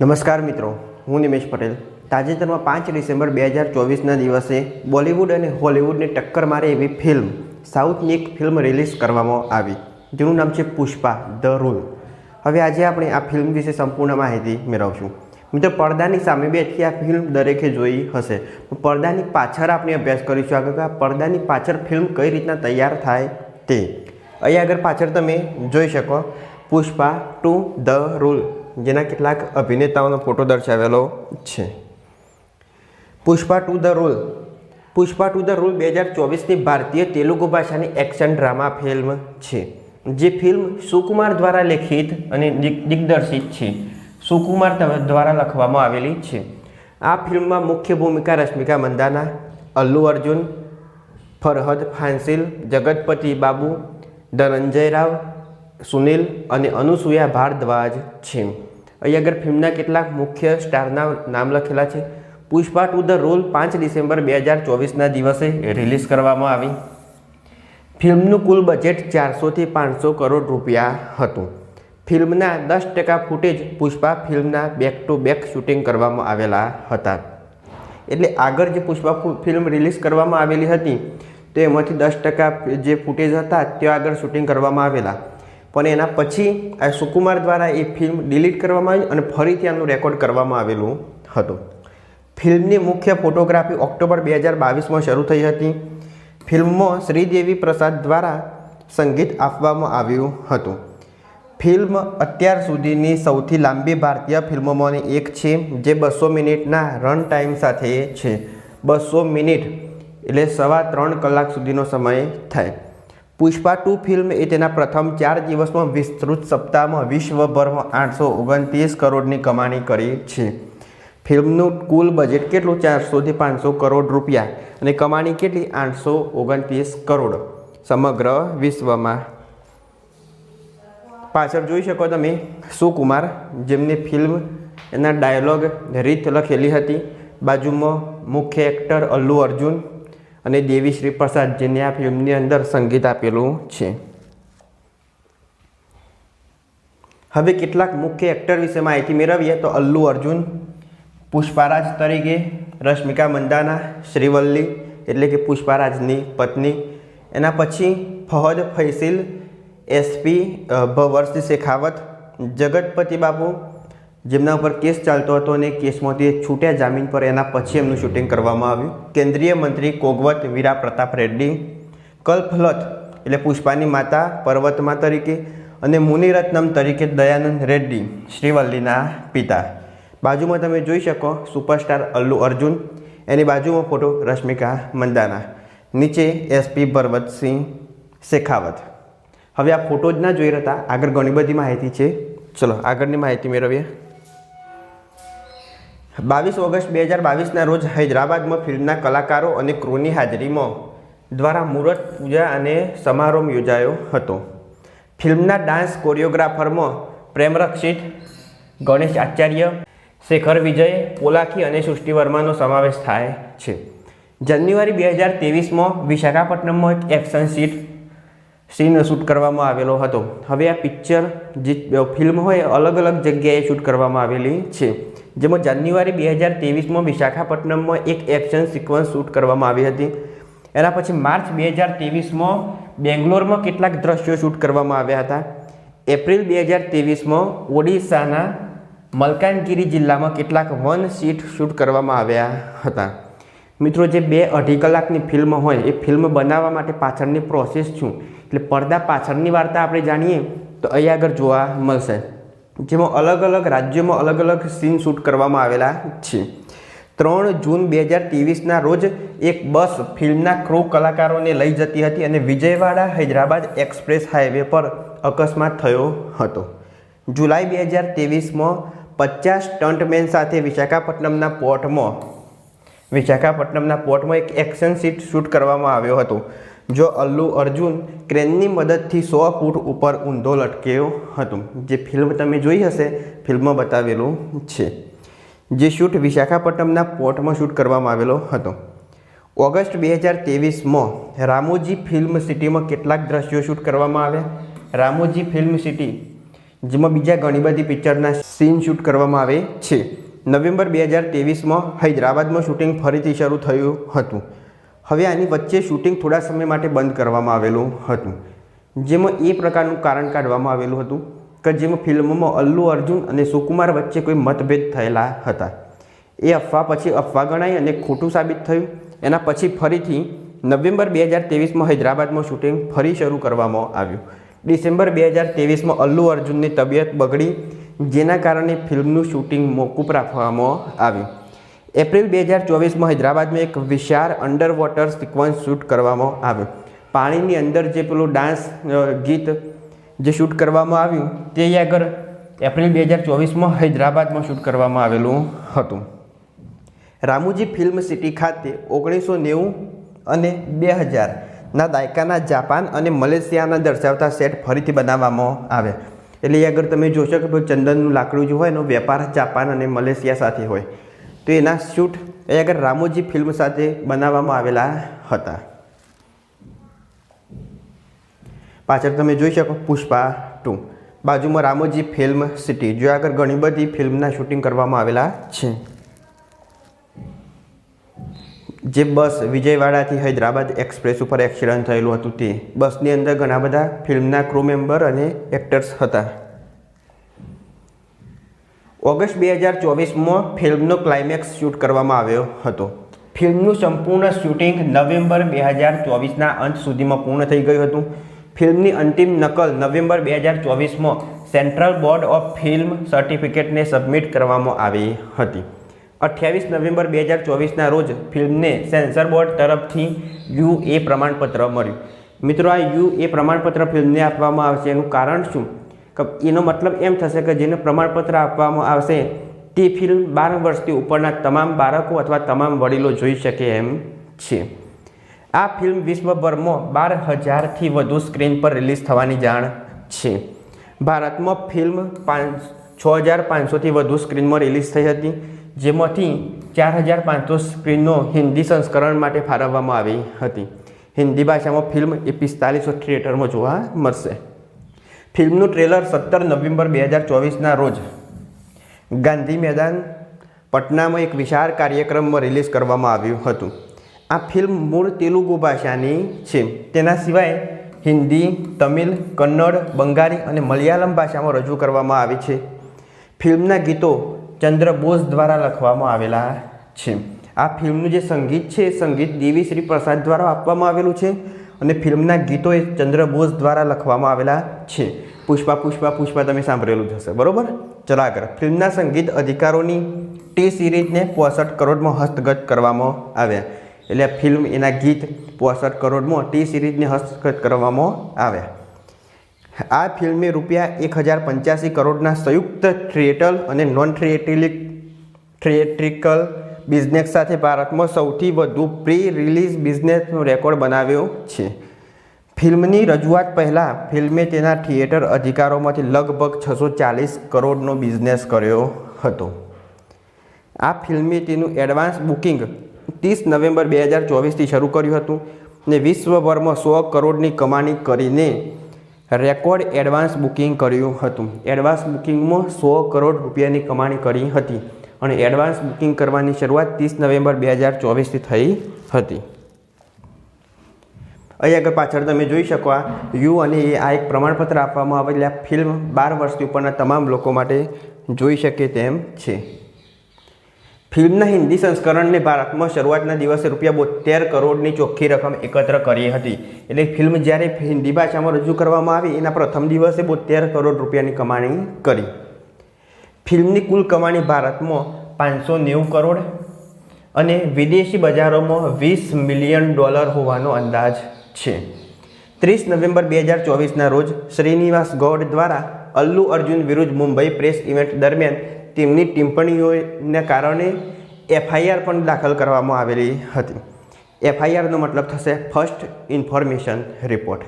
નમસ્કાર મિત્રો, હું નિમેશ પટેલ. તાજેતરમાં પાંચ ડિસેમ્બર બે હજાર ચોવીસના દિવસે બોલિવૂડ અને હોલિવૂડને ટક્કર મારે એવી ફિલ્મ, સાઉથની એક ફિલ્મ રિલીઝ કરવામાં આવી. જેનું નામ છે પુષ્પા ધ રૂલ. હવે આજે આપણે આ ફિલ્મ વિશે સંપૂર્ણ માહિતી મેળવશું. મિત્રો, પડદાની સામે બેઠી આ ફિલ્મ દરેકે જોઈ હશે. પડદાની પાછળ આપણે અભ્યાસ કરીશું આગળ આ પડદાની પાછળ ફિલ્મ કઈ રીતના તૈયાર થાય તે. અહીં આગળ પાછળ તમે જોઈ શકો પુષ્પા ટુ ધ રૂલ. જેના કેટલાક અભિનેતાઓનો ફોટો દર્શાવેલો છે. Pushpa two the rule Pushpa two the rule બે હજાર ચોવીસની ભારતીય તેલુગુ ભાષાની એક્શન ડ્રામા ફિલ્મ છે, જે ફિલ્મ સુકુમાર દ્વારા લેખિત અને દિગ્દર્શિત છે. સુકુમાર દ્વારા લખવામાં આવેલી છે. આ ફિલ્મમાં મુખ્ય ભૂમિકા રશ્મિકા મંદાના, અલ્લુ અર્જુન, ફરહદ ફાંસિલ, જગતપતિ બાબુ, ધનંજય રાવ સુનિલ અને અનુસૂયા ભારદ્વાજ છે. અહીં આગળ ફિલ્મના કેટલાક મુખ્ય સ્ટારના નામ લખેલા છે. પુષ્પા ટુ ધ રોલ પાંચ ડિસેમ્બર બે હજાર ચોવીસના દિવસે રિલીઝ કરવામાં આવી. ફિલ્મનું કુલ બજેટ ચારસોથી પાંચસો કરોડ રૂપિયા હતું. ફિલ્મના દસ ટકા ફૂટેજ પુષ્પા ફિલ્મના બેક ટુ બેક શૂટિંગ કરવામાં આવેલા હતા. એટલે આગળ જે પુષ્પા ફિલ્મ રિલીઝ કરવામાં આવેલી હતી, તો એમાંથી દસ ટકા જે ફૂટેજ હતા, ત્યાં આગળ શૂટિંગ કરવામાં આવેલા. પણ એના પછી આ સુકુમાર દ્વારા એ ફિલ્મ ડિલીટ કરવામાં આવી અને ફરીથી આનું રેકોર્ડ કરવામાં આવેલું હતું. ફિલ્મની મુખ્ય ફોટોગ્રાફી ઓક્ટોબર બે હજાર બાવીસમાં શરૂ થઈ હતી. ફિલ્મમાં શ્રીદેવી પ્રસાદ દ્વારા સંગીત આપવામાં આવ્યું હતું. ફિલ્મ અત્યાર સુધીની સૌથી લાંબી ભારતીય ફિલ્મોમાંની એક છે, જે બસો મિનિટના રન ટાઈમ સાથે છે. બસો મિનિટ એટલે સવા ત્રણ કલાક સુધીનો સમય થાય. પુષ્પા ટુ ફિલ્મ એ તેના પ્રથમ ચાર દિવસમાં વિસ્તૃત સપ્તાહમાં વિશ્વભરમાં આઠસો ઓગણત્રીસ કરોડની કમાણી કરી છે. ફિલ્મનું કુલ બજેટ કેટલું? ચારસોથી પાંચસો કરોડ રૂપિયા અને કમાણી કેટલી? આઠસો ઓગણત્રીસ કરોડ. સમગ્ર વિશ્વમાં પાછળ જોઈ શકો તમે સુકુમાર, જેમની ફિલ્મ એના ડાયલોગ રીત લખેલી હતી. બાજુમાં મુખ્ય એક્ટર અલ્લુ અર્જુન અને દેવી શ્રી પ્રસાદ જેને આ ફિલ્મની અંદર સંગીત આપેલું છે. હવે કેટલાક મુખ્ય એક્ટર વિશે માહિતી મેળવીએ તો અલ્લુ અર્જુન, પુષ્પારાજ તરીકે, રશ્મિકા મંદાના, શ્રીવલ્લી એટલે કે પુષ્પારાજની પત્ની. એના પછી ફહદ ફૈસિલ એસપી ભવર્ષ શેખાવત, જગતપતિ બાબુ જેમના ઉપર કેસ ચાલતો હતો અને કેસમાંથી છૂટ્યા જામીન પર એના પછી એમનું શૂટિંગ કરવામાં આવ્યું. કેન્દ્રીય મંત્રી કોગવત વીરા પ્રતાપ રેડ્ડી કલ્પલત એટલે પુષ્પાની માતા પર્વતમા તરીકે અને મુનિરત્નમ તરીકે દયાનંદ રેડ્ડી, શ્રીવલ્લીના પિતા. બાજુમાં તમે જોઈ શકો સુપરસ્ટાર અલ્લુ અર્જુન, એની બાજુમાં ફોટો રશ્મિકા મંદાના, નીચે એસપી ભરવતસિંહ શેખાવત. હવે આ ફોટો જ ના જોઈ રહ્યા આગળ ઘણી બધી માહિતી છે. ચલો આગળની માહિતી મેળવીએ. બાવીસ ઓગસ્ટ બે હજાર બાવીસના રોજ હૈદરાબાદમાં ફિલ્મના કલાકારો અને ક્રૂની હાજરીમાં દ્વારા મુહૂર્ત પૂજા અને સમારોહ યોજાયો હતો. ફિલ્મના ડાન્સ કોરિયોગ્રાફરમાં પ્રેમ રક્ષિત ગણેશ આચાર્ય, શેખર વિજય, પોલાખી અને સૃષ્ટિ વર્માનો સમાવેશ થાય છે. જાન્યુઆરી બે હજાર ત્રેવીસમાં વિશાખાપટ્ટનમમાં એક એક્શન સીટ સીન શૂટ કરવામાં આવેલો હતો. હવે આ પિક્ચર જે ફિલ્મ હોય અલગ અલગ જગ્યાએ શૂટ કરવામાં આવેલી છે. જેમાં જાન્યુઆરી બે હજાર ત્રેવીસમાં વિશાખાપટ્ટનમમાં એક એક્શન સિક્વન્સ શૂટ કરવામાં આવી હતી. એના પછી માર્ચ બે હજાર ત્રેવીસમાં બેંગ્લોરમાં કેટલાક દ્રશ્યો શૂટ કરવામાં આવ્યા હતા. એપ્રિલ બે હજાર ત્રેવીસમાં ઓડિશાના મલકાનગીરી જિલ્લામાં કેટલાક વન સીટ શૂટ કરવામાં આવ્યા હતા. મિત્રો, જે બે અઢી કલાકની ફિલ્મ હોય, એ ફિલ્મ બનાવવા માટે પાછળની પ્રોસેસ શું? એટલે પડદા પાછળની વાર્તા આપણે જાણીએ, તો અહીં આગળ જોવા મળશે. જેમાં અલગ અલગ રાજ્યોમાં અલગ અલગ સીન શૂટ કરવામાં આવેલા છે. ત્રણ જૂન બે હજાર ત્રેવીસના રોજ એક બસ ફિલ્મના ક્રૂ કલાકારોને લઈ જતી હતી અને વિજયવાડા હૈદરાબાદ એક્સપ્રેસ હાઈવે પર અકસ્માત થયો હતો. જુલાઈ બે હજાર ત્રેવીસમાં પચાસ સ્ટન્ટમેન સાથે વિશાખાપટ્ટનમના પોર્ટમાં વિશાખાપટ્ટનમના પોર્ટમાં એક એક્શન સીટ શૂટ કરવામાં આવ્યો હતો. જો અલ્લુ અર્જુન ક્રેનની મદદથી સો ફૂટ ઉપર ઊંધો લટક્યો હતો, જે ફિલ્મ તમે જોઈ હશે, ફિલ્મમાં બતાવેલું છે. જે શૂટ વિશાખાપટ્ટનમના પોર્ટમાં શૂટ કરવામાં આવેલો હતો. ઓગસ્ટ બે હજાર ત્રેવીસમાં રામોજી ફિલ્મ સિટીમાં કેટલાક દ્રશ્યો શૂટ કરવામાં આવ્યા. રામોજી ફિલ્મ સિટી, જેમાં બીજા ઘણી બધી પિક્ચરના સીન શૂટ કરવામાં આવે છે. નવેમ્બર બે હજાર ત્રેવીસમાં હૈદરાબાદમાં શૂટિંગ ફરીથી શરૂ થયું હતું. હવે આની વચ્ચે શૂટિંગ થોડા સમય માટે બંધ કરવામાં આવેલું હતું. જેમાં એ પ્રકારનું કારણ કાઢવામાં આવેલું હતું કે જેમાં ફિલ્મમાં અલ્લુ અર્જુન અને સુકુમાર વચ્ચે કોઈ મતભેદ થયેલા હતા. એ અફવા પછી અફવા ગણાઈ અને ખોટું સાબિત થયું. એના પછી ફરીથી નવેમ્બર બે હજાર ત્રેવીસમાં હૈદરાબાદમાં શૂટિંગ ફરી શરૂ કરવામાં આવ્યું. ડિસેમ્બર બે હજાર ત્રેવીસમાં અલ્લુ અર્જુનની તબિયત બગડી, જેના કારણે ફિલ્મનું શૂટિંગ મોકૂફ રાખવામાં આવ્યું. એપ્રિલ બે હજાર ચોવીસમાં હૈદરાબાદમાં એક વિશાળ અંડર વોટર સિક્વન્સ શૂટ કરવામાં આવ્યો. પાણીની અંદર જે પેલું ડાન્સ ગીત જે શૂટ કરવામાં આવ્યું, તે આગળ એપ્રિલ બે હજાર ચોવીસમાં હૈદરાબાદમાં શૂટ કરવામાં આવેલું હતું. રામુજી ફિલ્મ સિટી ખાતે ઓગણીસો નેવું અને બે હજારના દાયકાના જાપાન અને મલેશિયાના દર્શાવતા સેટ ફરીથી બનાવવામાં આવે. એટલે એ આગળ તમે જોશો કે ચંદનનું લાકડું જે હોય એનો વેપાર જાપાન અને મલેશિયા સાથે હોય. તો એના શૂટ એ આગળ રામોજી ફિલ્મ સાથે બનાવવામાં આવેલા હતા. પાછળ તમે જોઈ શકો પુષ્પા ટુ બાજુમાં રામોજી ફિલ્મ સિટી જો આગળ ઘણી બધી ફિલ્મના શૂટિંગ કરવામાં આવેલા છે. જે બસ વિજયવાડાથી હૈદરાબાદ એક્સપ્રેસ ઉપર એક્સિડન્ટ થયેલું હતું તે. બસની અંદર ઘણા બધા ફિલ્મના ક્રૂ મેમ્બર અને એક્ટર્સ હતા. ઓગસ્ટ બે હજાર ચોવીસમાં ફિલ્મનો ક્લાઇમેક્સ શૂટ કરવામાં આવ્યો હતો. ફિલ્મનું સંપૂર્ણ શૂટિંગ નવેમ્બર બે હજાર ચોવીસના અંત સુધીમાં પૂર્ણ થઈ ગયું હતું. ફિલ્મની અંતિમ નકલ નવેમ્બર બે હજાર ચોવીસમાં સેન્ટ્રલ બોર્ડ ઓફ ફિલ્મ સર્ટિફિકેટને સબમિટ કરવામાં આવી હતી. અઠ્યાવીસ નવેમ્બર બે હજાર ચોવીસના રોજ ફિલ્મને સેન્સર બોર્ડ તરફથી યુ એ પ્રમાણપત્ર મળ્યું. મિત્રો, આ યુ એ પ્રમાણપત્ર ફિલ્મને આપવામાં આવશે એનું કારણ શું? એનો મતલબ એમ થશે કે જેને પ્રમાણપત્ર આપવામાં આવશે, તે ફિલ્મ બાર વર્ષથી ઉપરના તમામ બાળકો અથવા તમામ વડીલો જોઈ શકે એમ છે. આ ફિલ્મ વિશ્વભરમાં બાર હજારથી વધુ સ્ક્રીન પર રિલીઝ થવાની જાણ છે. ભારતમાં ફિલ્મ પાંચ, છ હજાર પાંચસોથી વધુ સ્ક્રીનમાં રિલીઝ થઈ હતી, જેમાંથી ચાર હજાર પાંચસો સ્ક્રીનનો હિન્દી સંસ્કરણ માટે ફાળવવામાં આવી હતી. હિન્દી ભાષામાં ફિલ્મ એ પિસ્તાલીસો થિયેટરમાં જોવા મળશે. ફિલ્મનું ટ્રેલર સત્તર નવેમ્બર બે હજાર ચોવીસના રોજ ગાંધી મેદાન પટનામાં એક વિશાળ કાર્યક્રમમાં રિલીઝ કરવામાં આવ્યું હતું. આ ફિલ્મ મૂળ તેલુગુ ભાષાની છે. તેના સિવાય હિન્દી, તમિલ, કન્નડ, બંગાળી અને મલયાલમ ભાષામાં રજૂ કરવામાં આવી છે. ફિલ્મના ગીતો ચંદ્ર બોઝ દ્વારા લખવામાં આવેલા છે. આ ફિલ્મનું જે સંગીત છે સંગીત દેવી શ્રી પ્રસાદ દ્વારા આપવામાં આવેલું છે. અને ફિલ્મના ગીતો એ ચંદ્ર બોઝ દ્વારા લખવામાં આવેલા છે. પુષ્પા પુષ્પા પુષ્પા, તમે સાંભળેલું જ હશે. બરોબર? ચલા આગળ. ફિલ્મના સંગીત અધિકારોની ટી સિરીઝને પોસઠ કરોડમાં હસ્તગત કરવામાં આવ્યા. એટલે ફિલ્મ એના ગીત પોસઠ કરોડમાં, ટી સિરીઝને હસ્તગત કરવામાં આવ્યા. આ ફિલ્મે રૂપિયા એક હજાર પંચ્યાસી કરોડના સંયુક્ત થિયેટર અને નોન થિયેટ્રિક થિયેટ્રિકલ બિઝનેસ સાથે ભારતમાં સૌથી વધુ પ્રી રિલીઝ બિઝનેસનો રેકોર્ડ બનાવ્યો છે. ફિલ્મની રજૂઆત પહેલાં ફિલ્મે તેના થિયેટર અધિકારોમાંથી લગભગ છસો ચાલીસ કરોડનો બિઝનેસ કર્યો હતો. આ ફિલ્મે તેનું એડવાન્સ બુકિંગ ત્રીસ નવેમ્બર બે હજાર ચોવીસથી શરૂ કર્યું હતું ને વિશ્વભરમાં સો કરોડની કમાણી કરીને રેકોર્ડ એડવાન્સ બુકિંગ કર્યું હતું. એડવાન્સ બુકિંગમાં સો કરોડ રૂપિયાની કમાણી કરી હતી. અને એડવાન્સ બુકિંગ કરવાની શરૂઆત ત્રીસ નવેમ્બર બે હજાર ચોવીસથી થઈ હતી. અહીં આગળ પાછળ તમે જોઈ શકો આ યુ અને એ આ એક પ્રમાણપત્ર આપવામાં આવે આ ફિલ્મ બાર વર્ષથી ઉપરના તમામ લોકો માટે જોઈ શકે તેમ છે. ફિલ્મના હિન્દી સંસ્કરણને ભારતમાં શરૂઆતના દિવસે રૂપિયા બોતેર કરોડની ચોખ્ખી રકમ એકત્ર કરી હતી. એટલે ફિલ્મ જ્યારે હિન્દી ભાષામાં રજૂ કરવામાં આવી, એના પ્રથમ દિવસે બોતેર કરોડ રૂપિયાની કમાણી કરી. ફિલ્મની કુલ કમાણી ભારતમાં પાંચસો નેવું કરોડ અને વિદેશી બજારોમાં વીસ મિલિયન ડોલર હોવાનો અંદાજ છે. ત્રીસ નવેમ્બર બે હજાર ચોવીસના રોજ શ્રીનિવાસ ગૌડ દ્વારા અલ્લુ અર્જુન વિરુદ્ધ મુંબઈ પ્રેસ ઇવેન્ટ દરમિયાન તેમની ટિપ્પણીઓને કારણે એફઆઈઆર પણ દાખલ કરવામાં આવેલી હતી. એફઆઈઆરનો મતલબ થશે ફર્સ્ટ ઇન્ફોર્મેશન રિપોર્ટ.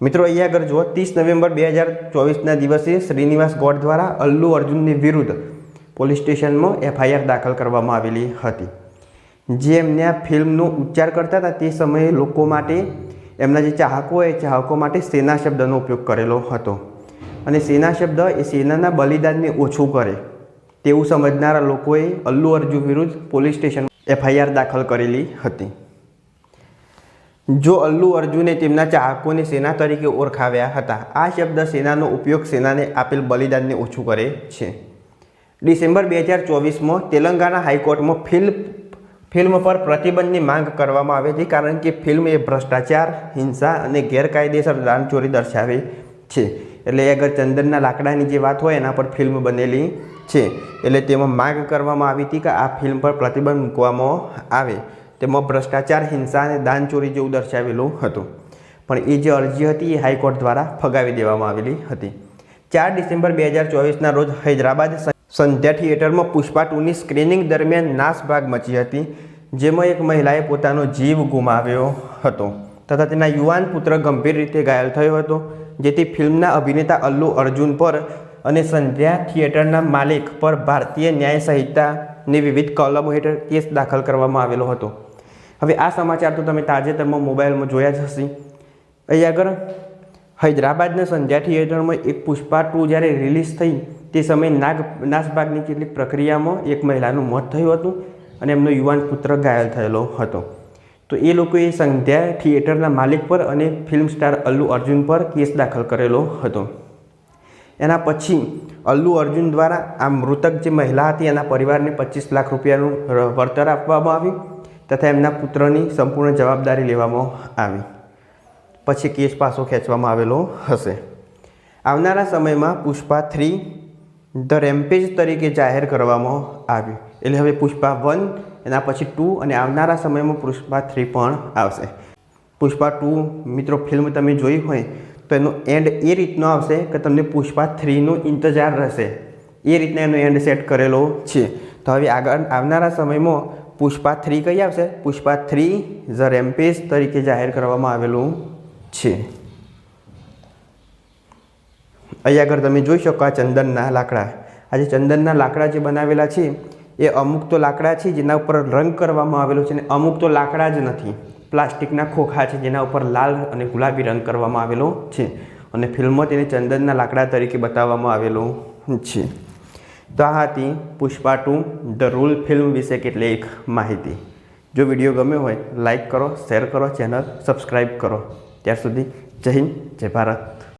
મિત્રો, અહીંયા આગળ જુઓ, ત્રીસ નવેમ્બર બે હજાર ચોવીસના દિવસે શ્રીનિવાસ ગોડ દ્વારા અલ્લુ અર્જુનની વિરુદ્ધ પોલીસ સ્ટેશનમાં એફઆઈઆર દાખલ કરવામાં આવેલી હતી. જે એમને આ ફિલ્મનો ઉચ્ચાર કરતા હતા તે સમયે લોકો માટે, એમના જે ચાહકો એ ચાહકો માટે સેના શબ્દનો ઉપયોગ કરેલો હતો. અને સેના શબ્દ એ સેનાના બલિદાનને ઓછું કરે તેવું સમજનારા લોકોએ અલ્લુ અર્જુન વિરુદ્ધ પોલીસ સ્ટેશન એફઆઈઆર દાખલ કરેલી હતી. જો અલ્લુ અર્જુને તેમના ચાહકોને સેના તરીકે ઓળખાવ્યા હતા, આ શબ્દ સેનાનો ઉપયોગ સેનાને આપેલ બલિદાનને ઓછું કરે છે. ડિસેમ્બર બે હજાર ચોવીસમાં તેલંગાણા હાઈકોર્ટમાં ફિલ્મ ફિલ્મ પર પ્રતિબંધની માંગ કરવામાં આવી હતી કારણ કે ફિલ્મ એ ભ્રષ્ટાચાર, હિંસા અને ગેરકાયદેસર દાનચોરી દર્શાવે છે. એટલે એ અગર ચંદનના લાકડાની જે વાત હોય એના પર ફિલ્મ બનેલી છે. એટલે તેમાં માંગ કરવામાં આવી હતી કે આ ફિલ્મ પર પ્રતિબંધ મૂકવામાં આવે. તેમાં ભ્રષ્ટાચાર, હિંસા અને દાનચોરી જેવું દર્શાવેલું હતું. પણ એ જે અરજી હતી એ હાઈકોર્ટ દ્વારા ફગાવી દેવામાં આવેલી હતી. ચાર ડિસેમ્બર બે હજાર ચોવીસના રોજ હૈદરાબાદ સંધ્યા થિયેટરમાં પુષ્પા ટુની સ્ક્રીનિંગ દરમિયાન નાસભાગ મચી હતી, જેમાં એક મહિલાએ પોતાનો જીવ ગુમાવ્યો હતો તથા તેના યુવાન પુત્ર ગંભીર રીતે ઘાયલ થયો હતો, જેથી ફિલ્મના અભિનેતા અલ્લુ અર્જુન પર અને સંધ્યા થિયેટરના માલિક પર ભારતીય ન્યાય સંહિતાની વિવિધ કલમો હેઠળ કેસ દાખલ કરવામાં આવેલો હતો. હવે આ સમાચાર તો તમે તાજેતરમાં મોબાઈલમાં જોયા જ હશે. અહીં આગળ, હૈદરાબાદના સંધ્યા થિયેટરમાં એક પુષ્પા ટુ જ્યારે રિલીઝ થઈ, તે સમયે નાગ, નાસભાગની કેટલીક પ્રક્રિયામાં એક મહિલાનું મોત થયું હતું અને એમનો યુવાન પુત્ર ઘાયલ થયેલો હતો. તો એ લોકોએ સંધ્યા થિયેટરના માલિક પર અને ફિલ્મ સ્ટાર અલ્લુ અર્જુન પર કેસ દાખલ કરેલો હતો. એના પછી, અલ્લુ અર્જુન દ્વારા આ મૃતક જે મહિલા હતી, એના પરિવારને પચીસ લાખ રૂપિયાનું વળતર આપવામાં આવ્યું. તથા એમના પુત્રની સંપૂર્ણ જવાબદારી લેવામાં આવી. પછી કેસ પાછો ખેંચવામાં આવેલો હશે. આવનારા સમયમાં પુષ્પા થ્રી ધ રેમ્પેજ તરીકે જાહેર કરવામાં આવ્યું એટલે હવે પુષ્પા વન, એના પછી ટુ અને આવનારા સમયમાં પુષ્પા થ્રી પણ આવશે. પુષ્પા ટુ, મિત્રો, ફિલ્મ તમે જોઈ હોય, તો એનો એન્ડ એ રીતનો આવશે કે તમને પુષ્પા થ્રીનો ઇંતજાર રહેશે. એ રીતના એનો એન્ડ સેટ કરેલો છે. તો હવે આગળ આવનારા સમયમાં પુષ્પા થ્રી કઈ આવશે? પુષ્પા થ્રી ધ રેમ્પેજ તરીકે જાહેર કરવામાં આવેલું છે. અહીંયા આગળ તમે જોઈ શકો આ ચંદનના લાકડા. આ જે ચંદનના લાકડા જે બનાવેલા છે, એ અમુક તો લાકડા છે જેના ઉપર રંગ કરવામાં આવેલો છે અને અમુક તો લાકડા જ નથી. પ્લાસ્ટિકના ખોખા છે જેના ઉપર લાલ અને ગુલાબી રંગ કરવામાં આવેલો છે. અને ફિલ્મમાં તેને ચંદનના લાકડા તરીકે બતાવવામાં આવેલું છે. તો આ હતી Pushpa two the rule film વિશે કેટલીક માહિતી. જો વીડિયો ગમ્યો હોય લાઇક કરો, શેર કરો, ચેનલ સબસ્ક્રાઈબ કરો. ત્યાર સુધી જય હિન્દ, જય ભારત.